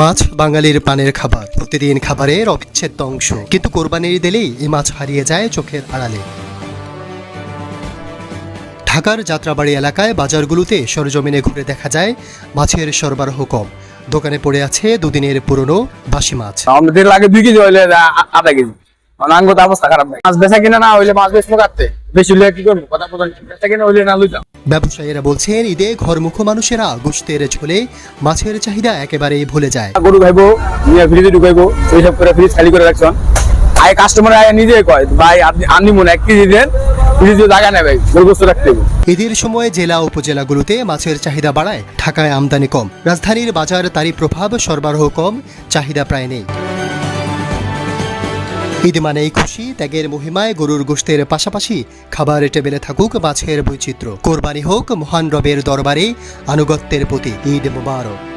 মাছ বাঙালির পানের খাবার। প্রতিদিন খাবারের অবিচ্ছেদ্য অংশ। কিন্তু কোরবানির দিলেই এই মাছ হারিয়ে যায় চোখের আড়ালে। ঢাকার যাত্রাবাড়ি এলাকায় বাজারগুলোতে সরজমিনে ঘুরে দেখা যায় মাছের সরবরাহ কম। দোকানে পড়ে আছে দুদিনের পুরনো বাসি মাছ। আমাদের লাগে দুই কেজি হইলে আধা কেজি। অনাঙ্গ অবস্থা খারাপ মাছ বেচা কিনা না হইলে মাছ বেচবো কাটতে বেশি হইলে কি করব? কথা প্রধান বেচা কিনা হইলে না লইতাম। ব্যবসায়ীরা বলছেন ঈদে ঘরমুখ মানুষেরা গোষ্ঠের ঝোলে মাছের চাহিদা একেবারেই ভুলে যায়। গরু খাইবো নিয়ে ফ্রিজে ঢুকাইবো সব করে ফ্রিজ খালি করে রাখছেন আয় কাস্টমার আয় নিজে কয় ভাই আপনি মনে এক কেজি দেন সময় জেলা উপজেলাগুলোতে মাছের চাহিদা বাড়ায় ঢাকায় আমদানি কম। রাজধানীর বাজার তারই প্রভাব সরবরাহ কম চাহিদা প্রায় নেই। ঈদ মানেই খুশি ত্যাগের মহিমায় গরুর গোষ্ঠের পাশাপাশি খাবার টেবিলে থাকুক মাছের বৈচিত্র্য। কোরবানি হোক মহান রবের দরবারে আনুগত্যের প্রতি ঈদ মুবারক।